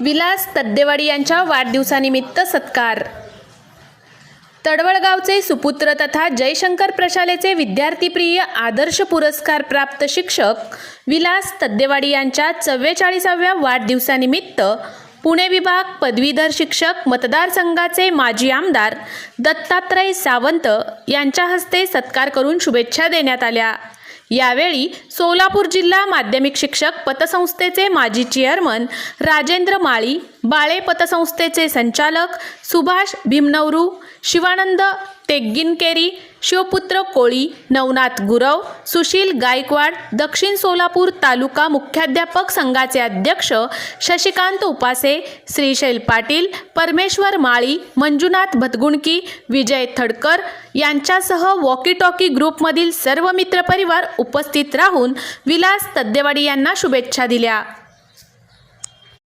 विलास तद्देवाडी यांच्या वाढदिवसानिमित्त सत्कार. तडवळगावचे सुपुत्र तथा जयशंकर प्रशालेचे विद्यार्थीप्रिय आदर्श पुरस्कार प्राप्त शिक्षक विलास तद्देवाडी यांच्या चव्वेचाळीसाव्या वाढदिवसानिमित्त पुणे विभाग पदवीधर शिक्षक मतदारसंघाचे माजी आमदार दत्तात्रय सावंत यांच्या हस्ते सत्कार करून शुभेच्छा देण्यात आल्या. यावेळी सोलापूर जिल्हा माध्यमिक शिक्षक पतसंस्थेचे माजी चेअरमन राजेंद्र माळी बाळे पतसंस्थेचे संचालक सुभाष भीमनवरू शिवानंद तेग्गिनकेरी शिवपुत्र कोळी नवनाथ गुरव सुशील गायकवाड दक्षिण सोलापूर तालुका मुख्याध्यापक संघाचे अध्यक्ष शशिकांत उपासे श्रीशैल पाटील परमेश्वर माळी मंजुनाथ भतगुणकी विजय थडकर यांच्यासह वॉकी टॉकी ग्रुपमधील सर्व मित्रपरिवार उपस्थित राहून विलास तद्देवाडी यांना शुभेच्छा दिल्या.